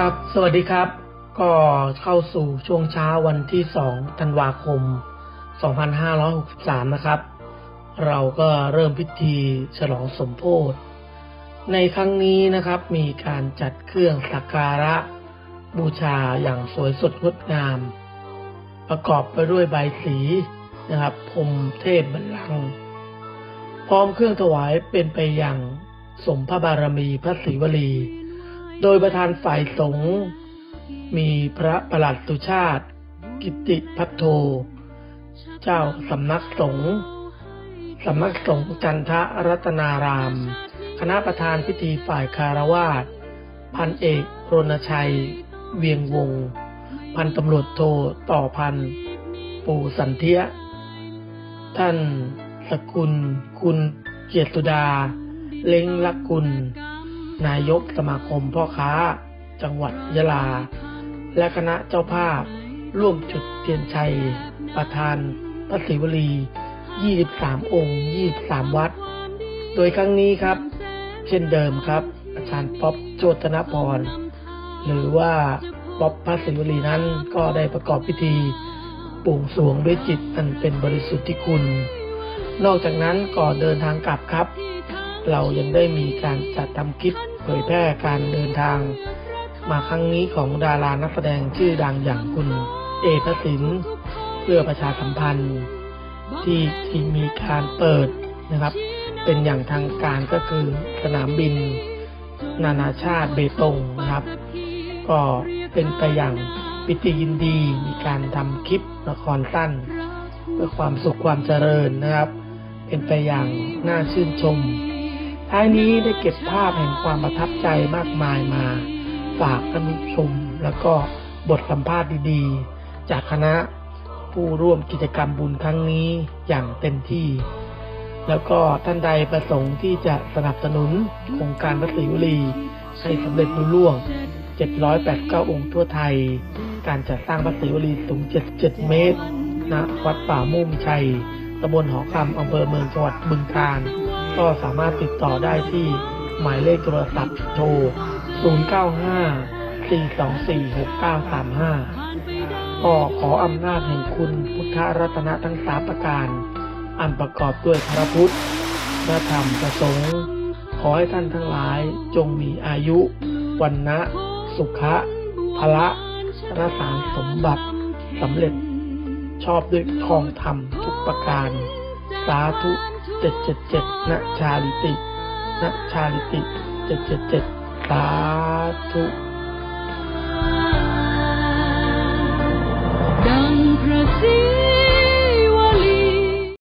ครับ สวัสดีครับ ก็เข้าสู่ช่วงเช้าวันที่2ธันวาคม 2563 นะครับ เราก็เริ่มพิธีฉลองสมโพธิในครั้งนี้นะครับมีการจัดเครื่องสักการะ บูชาอย่างสวยสดงดงาม ประกอบไปด้วยใบสีนะครับพรมเทพบัลลังก์พร้อมเครื่องถวายเป็นไปอย่างสมพระบารมีพระศรีวลี โดยประธานฝ่ายสงฆ์มีพระประหลัดตุชาติ กิติพัทโท เจ้าสำนักสงฆ์สำนักสงฆ์จันทรัตนาราม คณะประธานพิธีฝ่ายคารวาสพันเอกรณชัย เวียงวง พันตำรวจโทต่อพัน ปู่สันเทีย ท่านสกุล คุณเกียรติสุดา เล้งลักกุล นายกสมาคมพ่อค้า จังหวัดยะลา และคณะเจ้าภาพ ร่วมจุดเทียนชัย ประธานพระศิวลี 23 องค์ 23 วัด โดยครั้งนี้ครับ เช่นเดิมครับ อาจารย์ป๊อบโจตนพร หรือว่าป๊อบพระศิวลีนั้นก็ได้ประกอบพิธีปวงสวงด้วยจิตอันเป็นบริสุทธิคุณ นอกจากนั้นก่อนเดินทางกลับครับ เรายังได้มีการจัดทำคลิปเผยแพร่การเดินทาง มาครั้งนี้ของดารานักแสดงชื่อดังอย่างคุณ เอพสินเพื่อประชาสัมพันธ์ ที่ที่มีการเปิดนะครับ เป็นอย่างทางการก็คือสนามบิน นานาชาติเบตงนะครับ ก็เป็นไปอย่างปิติยินดีมีการทำคลิปละครสั้น เพื่อความสุขความเจริญนะครับ เป็นไปอย่างน่าชื่นชม ท้ายนี้ได้เก็บภาพแห่งความประทับใจมากมายมา ฝากท่านผู้ชมแล้วก็บทสัมภาษณ์ดีๆ จากคณะผู้ร่วมกิจกรรมบุญครั้งนี้อย่างเต็มที่ แล้วก็ท่านใดประสงค์ที่จะสนับสนุนโครงการพระศรีวลีให้สำเร็จลุล่วง 789 องค์ทั่วไทย การจัดสร้างพระศรีวลีสูง 77 เมตรณวัดป่ามุ่มชัยตำบลหอคำอำเภอเมืองจังหวัดบึงกาฬ ก็สามารถติดต่อได้ที่หมายเลขโทรศัพท์โทร 095-424-6935 ก็ขออำนาจแห่งคุณพุทธรัตนะทั้งสามประการ อันประกอบด้วยพระพุทธ พระธรรม พระสงฆ์ ขอให้ท่านทั้งหลายจงมีอายุ วันนะ สุขะพละรสารสมบัติสำเร็จชอบด้วยทองธรรมทุกประการ สาธุเจ็ดเจ็ดเจ็ดนะชาลิตินะชาลิติเจ็ดเจ็ดเจ็ดสาธุ